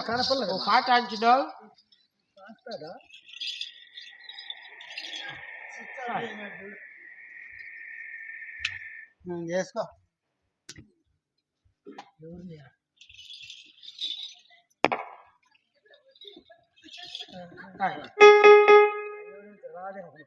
కనపడలేదు పాట అంచినావు చేసుకో మహాభాగ్యమనయ్య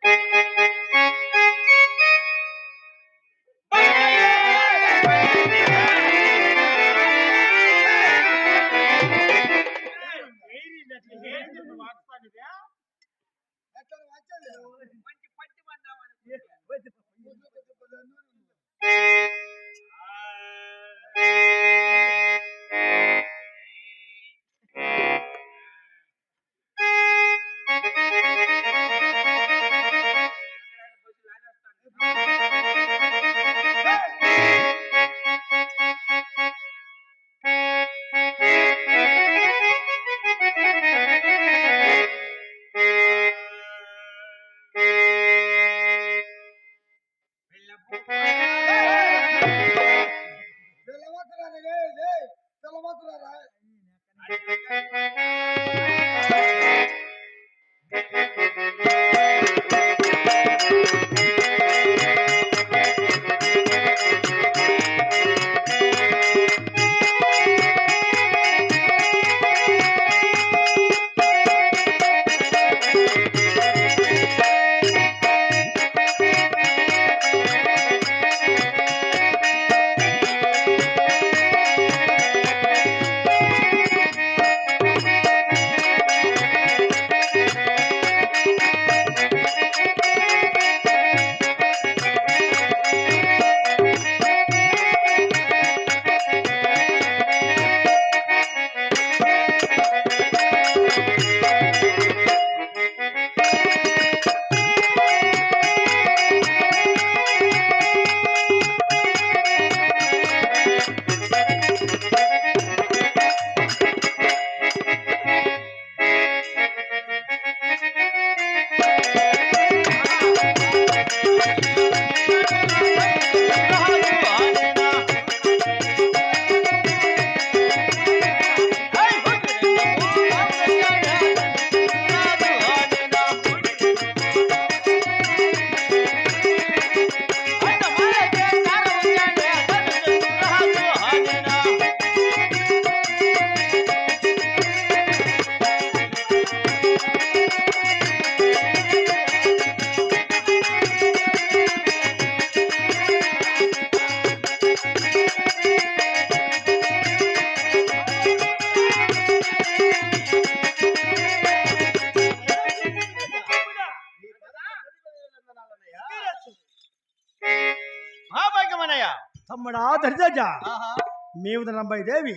మీ ఉదయ నంబాయి దేవి.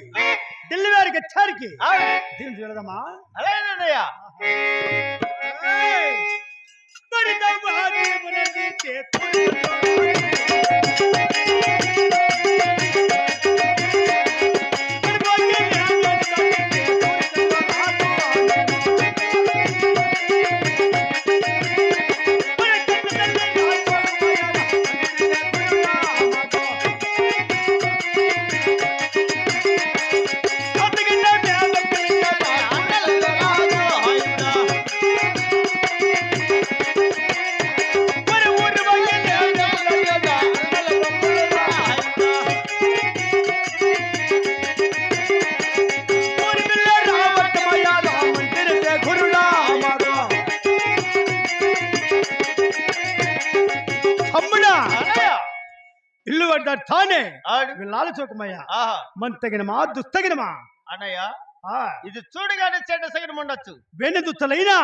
ఢిల్లీ వారికి వచ్చారికి దీన్ని చూడదమ్మా. అలాగేనయ్య తమ్ముడా ఆడు వీళ్ళ చూకమయ్యా ఆహా మంతగినమా దుస్తగినమా? అన్నయ్య ఇది చూడగానే చెడ్డ సగనం ఉండొచ్చు. వెన్ను దుస్తలైనా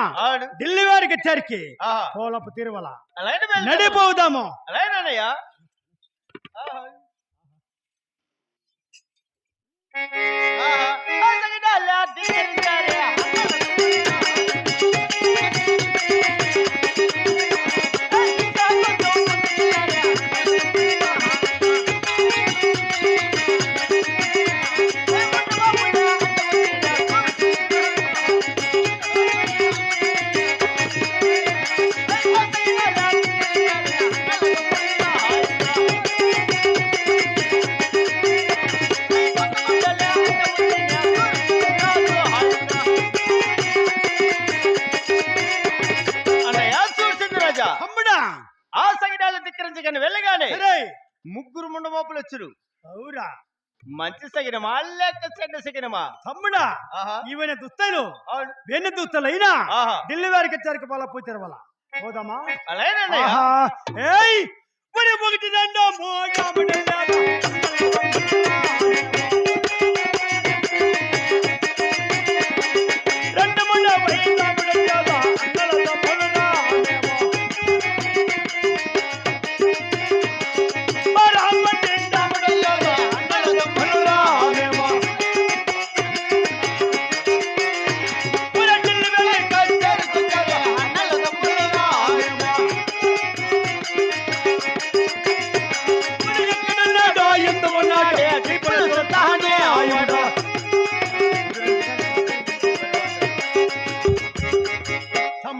ఢిల్లీ వారికి వచ్చారికి ఆహా. పోలపు తిరువల. నడిపోదాము. అలాగేనయ్య ఆహా. సగని వెళ్ళగానే ముగ్గురు ముండ మోపులు వచ్చురు. అవురా. మంచి సగినమా లేక చెడ్డ సగినమా తమ్ముడా ఈవెన దుస్తలు వెన్న దుస్తలైనా ఢిల్లీ వారికి వచ్చారు పాల పోతారు వాళ్ళ పోదామా? ఆహా. ఏయ్! మరి ఒకటి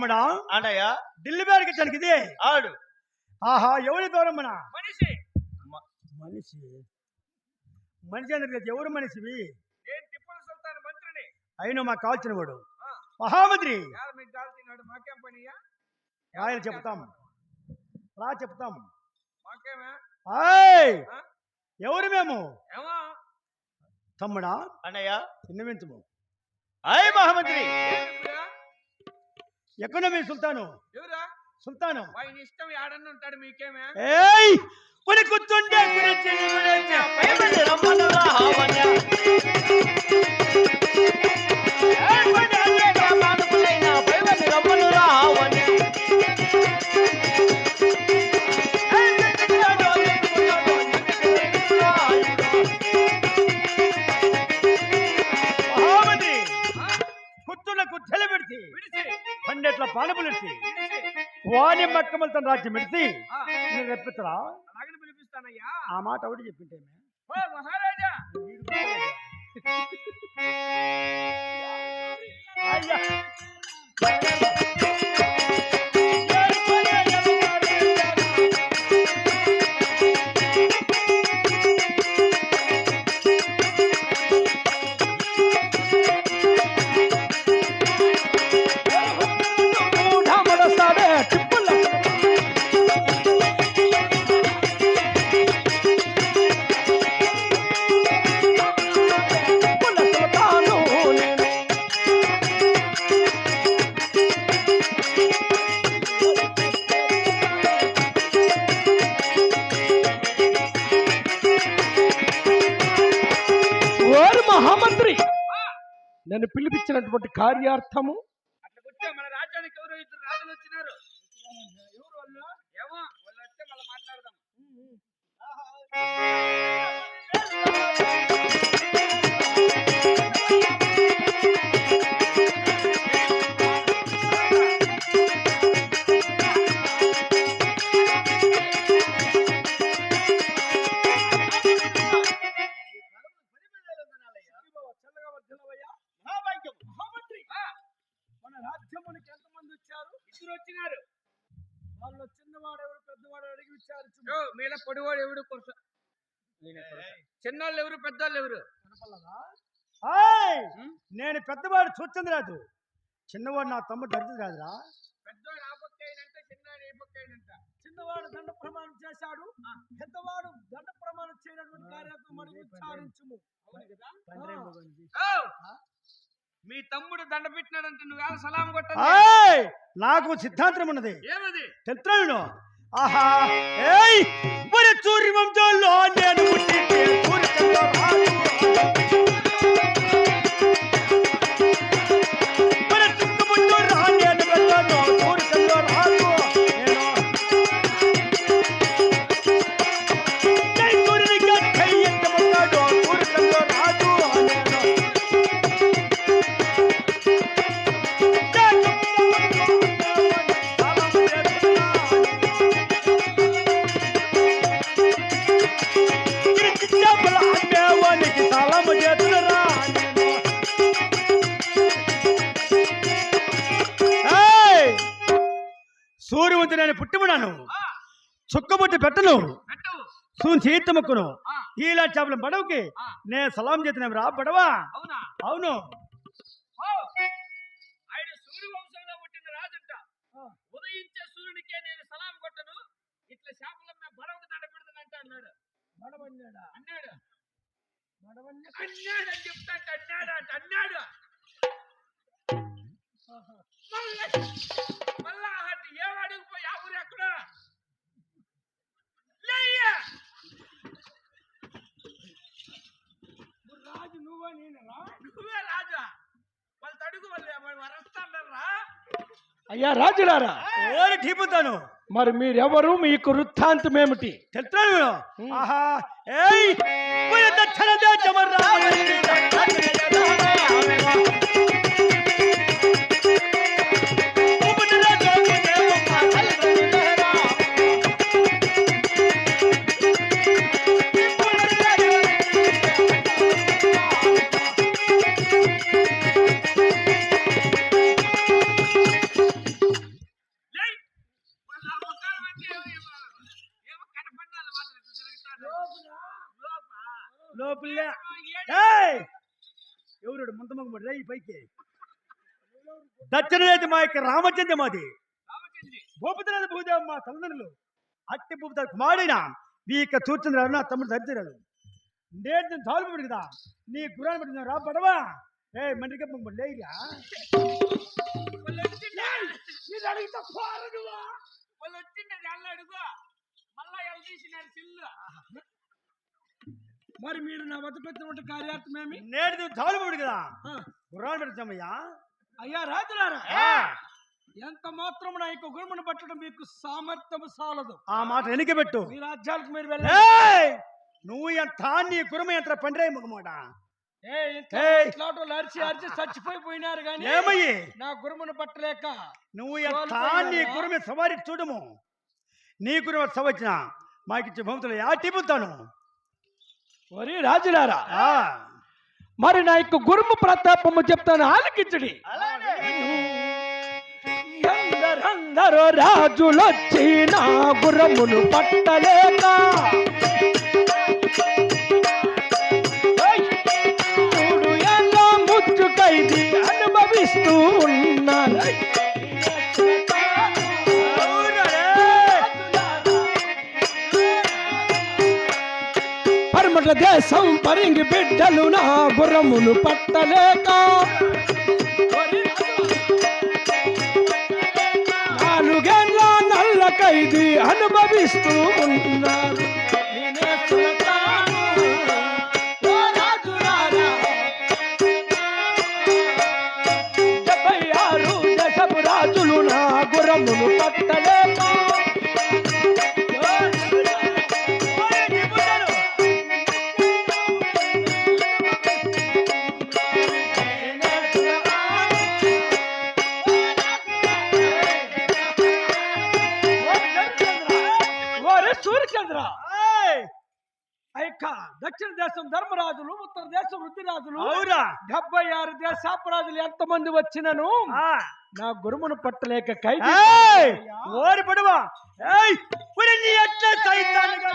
తమ్ముడా అన్నయ్య ఢిల్లీ వచ్చానికి ఇదే ఆడు. ఆహా ఎవరి దూరమ్మనా? మనిషి. మనిషి? మనిషి అందరికి ఎవరు మనిషివి? నేను టిప్పుల సుల్తాన్ మంత్రిని. అయినా మాకు కావాల్సిన వాడు. మహామంత్రి. మీకు పనియా ఆయన చెప్తాం. రా చెప్తాం? ఎవరు మేము? ఏమో. తమ్ముడా? అన్నయ్య? చిన్నవించము అయ్ మహామంత్రి! ఏమిరా? ఎక్కడ మీ సుల్తాను? ఎవరా? సుల్తాను. ఇష్టం యాడన్న ఉంటాడు మీకేమే? ఏయ్! కొన్ని కూర్చుంటే గురించి మక్కమలతో రాజ్యం పెడితే నేను అలాగని పిలిపిస్తానయ్యా. ఆ మాట ఒకటి చెప్పింటే మహారాజా! అయ్యా! కార్యార్థము పెద్దోళ్ళు ఎవరు? నేను పెద్దవాడు చూచింది రాదు చిన్నవాడు నా తమ్ముడు దరిద్ర కాదురా. అయినంట చిన్నవాడు దండ ప్రమాణం చేశాడు. పెద్దవాడు దండ ప్రమాణం చేయనటువంటి విచారించుము! మీ తమ్ముడు దండ పెట్టినాడంటే నువ్వేళ సలాం కొట్టండి? ఆయ్! నాకు సిద్ధాంతం ఉన్నది. ఏమది? ఆహా ఏయ్ మరి సూర్య వంశంలో నేను పుట్టింటే సూర్యచంద్ర పూర్వం నేను పుట్టిమున్నాను చుక్కబుట్టి పెట్టను. చేతముక్కును ఇలా చేపల బడవకి నేను సలాం చేస్తున్నాం రా బడవా అవును? ఉదయించే సూర్యునికే నేను సలాం కొట్టను. అన్నాడు. అన్నాడు. అన్నాడు అన్నాడు అన్నాడు. మళ్ళా అటు ఏం అడుగుపోయి ఆ ఊరు ఎక్కడ? లేయ్యా! రాజు నువ్వే నేనరా నువ్వే రాజా! వాళ్ళు తడుగు వాళ్ళు వరస్తాడరా అయ్యా రాజులారా! ఓరి ఠీపుతాను. మరి మీరెవరు? మీకు వృత్తాంతం ఏమిటి? చెప్తాను. ఆహా! ఏయ్! దక్షిణ ఎవరు ముంతమగ రేయి పైకి. దేశం మా యొక్క రామచంద్ర మాది. భూపతినాథ భూదేవ మా తల్లిదండ్రులు. అట్టి భూపతి కుమారుడైన మీ యొక్క చూర్చంద్రాడు నా తమ్ముడు ధరిచాడు నేను చాలు కదా నీ గురాన్ని పెట్టి రా పడవా ఏ వచ్చిండే నేను అడిగితే పోరు నువ్వా? వాళ్ళు వచ్చిండే అల్ల అడుగు మళ్ళా ఎలా తీసినారు చిల్లు మరి మీరు నా వద్ద పెట్టినటువంటి కార్యార్థం ఏమి? నేడు చాలు కదా. ఆ, గుర్రాన్ని పెడతామయ్యా. అయ్యా రాజులారా. ఎంత మాత్రం నా యొక్క గురుమును పట్టడం మీకు సామర్థ్యం సాలదు. ఆ మాట వెనక పెట్టు. మీ రాజ్యాలకు మీరు వెళ్ళండి. ఏయ్! నువ్వు ఎంత నీ కురుమ ఎంత పండ్రే ముఖమాట. వాళ్ళు అరిచి అరిచి చచ్చిపోయిపోయినారు కానీ ఏమయ్యి? నా గురుమును పట్టలేక నువ్వు ఎంత? నీ కురుమ సవారి చూడము. నీ కురుమ సవచ్చిన మాకిచ్చే భూమితులు యాటి పుత్తాను ఒరి రాజులారా మరి నా యొక్క గురుము ప్రతాపము చెప్తాను ఆలకించడి. ఎందరందరో రాజులొచ్చి నా గురమును పట్టలేక. ముచ్చు ఖైదీ అనుభవిస్తూ దేశం పరింగి బిడ్డలు నా గుర్రమును పట్టలేక. నాలుగేళ్ళ నల్ల ఖైదీ అనుభవిస్తూ ఉన్నారు. ఆరు దేశాపరాజులు ఎంతమంది వచ్చినను? నా గురుమును పట్టలేక ఖైదీ ఏయ్, ఓడి పడవా ఏయ్! పురి నీ ఎట్లా సైతాన్నిగా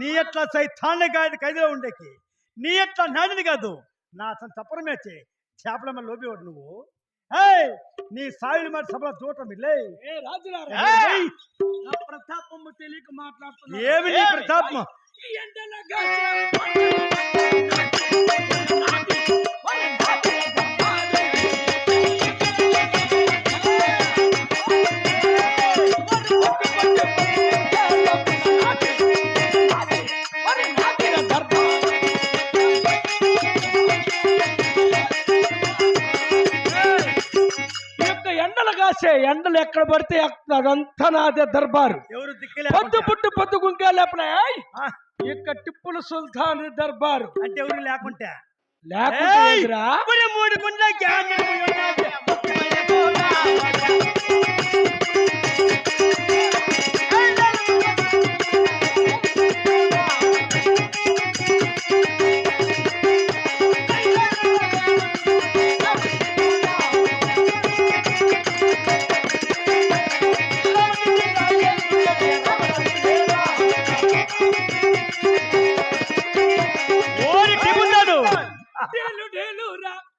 నీ ఎట్లా సైతాన్ని కాదు ఖైదీలో ఉండేకి. నీ ఎట్లా నాడిని కాదు. నా అతను తప్పరమేచే చేపల మీద లోపేవాడు నువ్వు. నీ సాయుడు మరి సభలో చూడటం లే ఏ రాజులారా? ఏయ్, నా ప్రతాపము తెలియక మాట్లాడుతున్నా ఏమి నీ ప్రతాపం ఎండలగా ఎండలు కాసే ఎండలు ఎక్కడ పడితే అదంతా నాదే దర్బారు. ఎవరు దిక్కులే పొద్దు పుట్టు పొద్దు గుంకే లేపలే ఇక టిప్పుల సుల్తాన్ దర్బారు. అంటే ఎవరు లేకుంటే? లేకుంటే మూడు గుండ్ల ढेलू ढेलू राम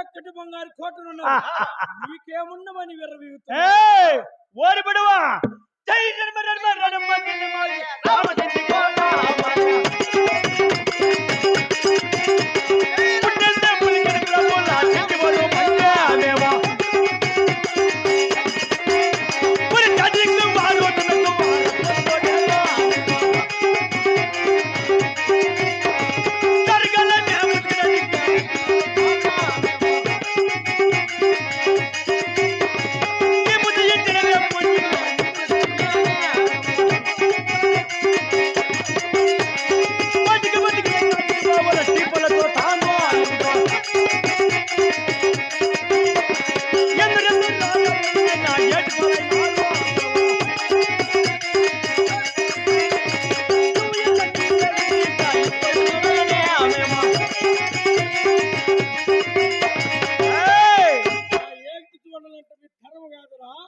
చక్కటి బంగారు కోటలు నీకేమున్నవని విర్రవీగుతా ఏయ్ ఓరి పడవా జై జన్మ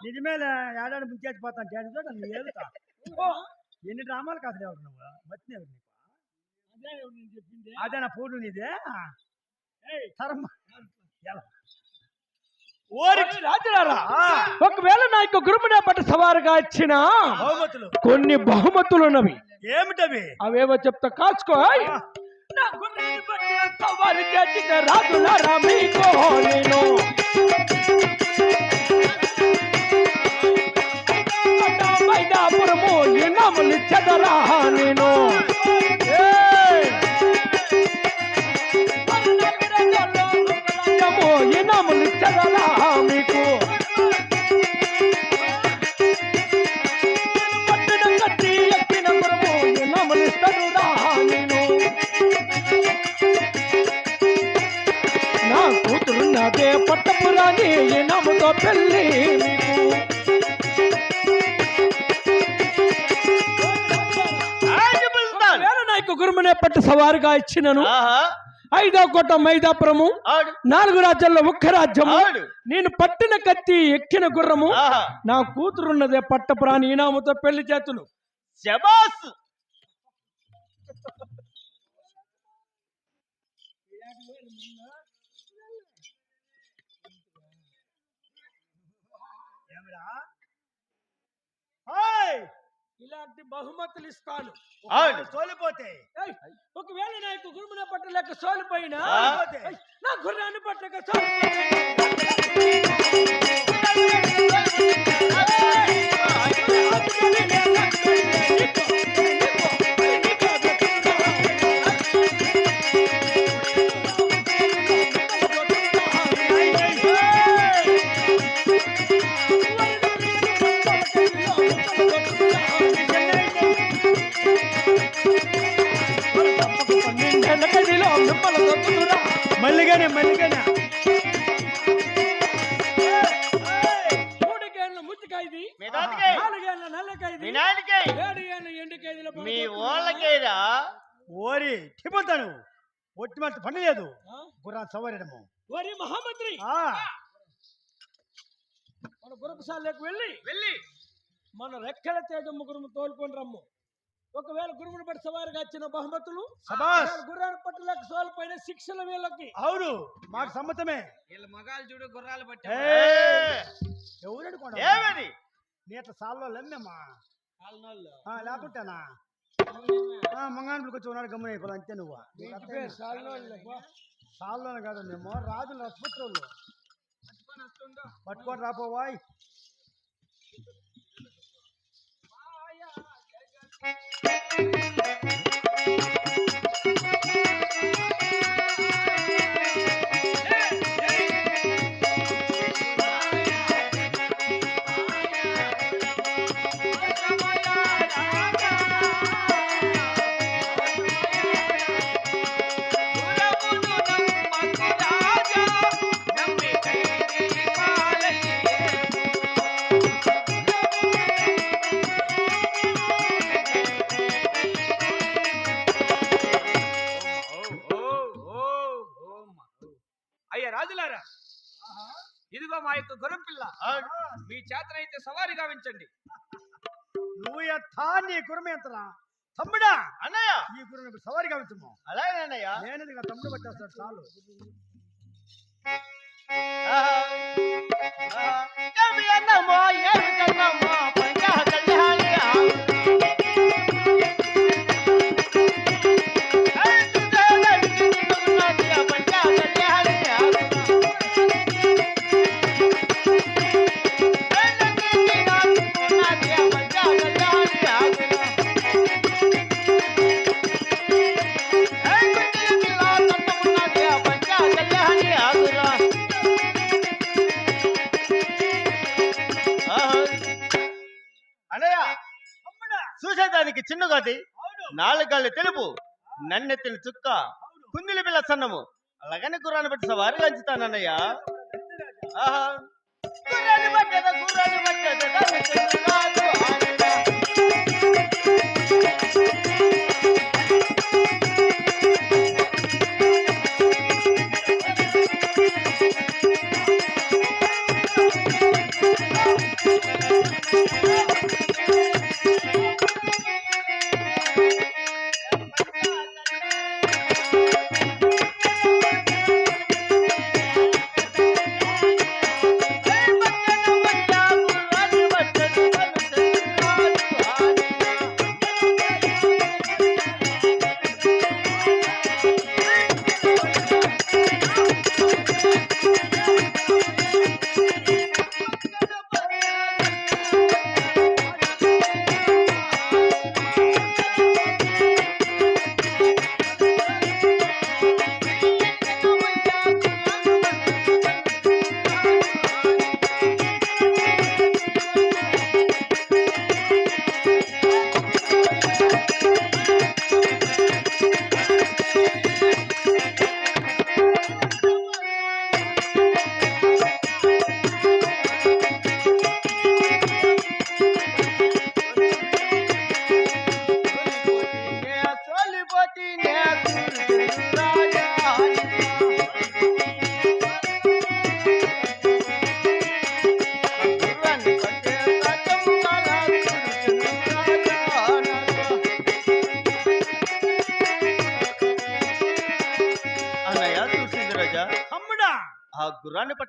నిజమేలే ఏడాది ముంచేసిపోతాను చూడ నీ ఏదుతా ఎన్ని డ్రామాలు కాదు ఎవరు నువ్వు? మర్చిన ఎవరు నీకు? చెప్పింది? అదే నా పూడు నీదే? ఏయ్, తరమ్మ ఎలా? ఓరి రాజులారా ఆ, ఒకవేళ నాకు గురుమునే పట్ట సవారుగా ఇచ్చిన బహుమతులు. కొన్ని బహుమతులు ఉన్నవి ఏమిటవి? అవేవో చెప్తా కాచుకో. నా గుర్రాన్ని రాజులారా మీకు నేను మైదాపురము ఇనములు చెదరా నేను గురుమునే పట్టు సవారుగా ఇచ్చినను. ఐదో కోట మైదాపురము. నాలుగు రాజ్యాల్లో ఒక్క రాజ్యము. నేను పట్టిన కత్తి ఎక్కిన గుర్రము. నా కూతురున్నదే పట్టపురాని ఈనాముతో పెళ్ళి చేతును శబాస్. ఇలాంటి బహుమతులు ఇస్తాను. ఏయ్, ఒకవేళ నాకు గురుమునే పట్టలేక సోలిపోయినా. నా గుర్రాన్ని పట్టక సోలిపోయినా నాలుగేళ్ళ నల్లకాయది ఏడు ఏళ్ళ ఎండుకాయదిల మీ ఓరి టిపోతాను ఒట్టి మాట పని లేదు? గుర్రా సవరడము ఓరి మహామంత్రి. ఆ, మన గురపశాలకు వెళ్ళి వెళ్ళి. మన రెక్కల తేజ ముగ్గురు తోలుకొని రమ్ము. ఒకవేళ గురువుని పట్టి సవారిగా ఇచ్చిన బహుమతులు గుర్రాన్ని పట్టులకు సోలు పైన శిక్షలు వీళ్ళకి. అవును మాకు సమ్మతమే. వీళ్ళ మగాలు చూడు గుర్రాలు పట్టి! ఎవరు ఏమని నీ అట్లా సాల్లో లెమ్మమ్మా? ఆ, లేకుంటేనా? మంగానులకు వచ్చి ఉన్నాడు గమ్మున అయిపోయి అంతే నువ్వు. సాల్లోనే కాదు మేము రాజులు రసపుత్రులు పట్టుకొని రాపోవాయ్ అయ్యా యొక్క గుర్రం పిల్ల. మీ చేతనైతే సవారి గావించండి. నువ్వు ఎత్తా నీ గురుమ ఎంతరా తమ్ముడా! అన్నయ్య! ఈ గురువు సవారిగా ఉంచుము అలాగేనయ్య నేను ఇదిగో తమ్ముడు పట్టేస్తాడు చాలు. ఏమి అన్నమో ఏమి కన్నమో పంచా కళ్యాణి చూసేదానికి చిన్నగాది నాలుగళ్ళు తెలుపు నన్నెత్తిన చుక్క కుందిలి పిల్ల సన్నము. అలాగని గుర్రాన్ని బట్టి సవారి అంచుతానన్నయ్య ఆహా. గుర్రాన్ని పట్టేద, గుర్రాన్ని పట్టేద,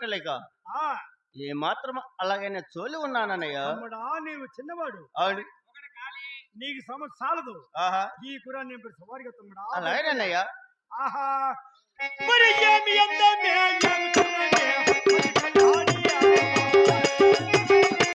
దొరకలేక ఏ మాత్రం అలాగైనా చోలి ఉన్నానన్నయ్యా? నీవు చిన్నవాడు. నీకు సమస్య చాలదు. ఈ కూడా నేను సవారిగా తమ్ముడు. అలాగేనయ్యా ఆహా.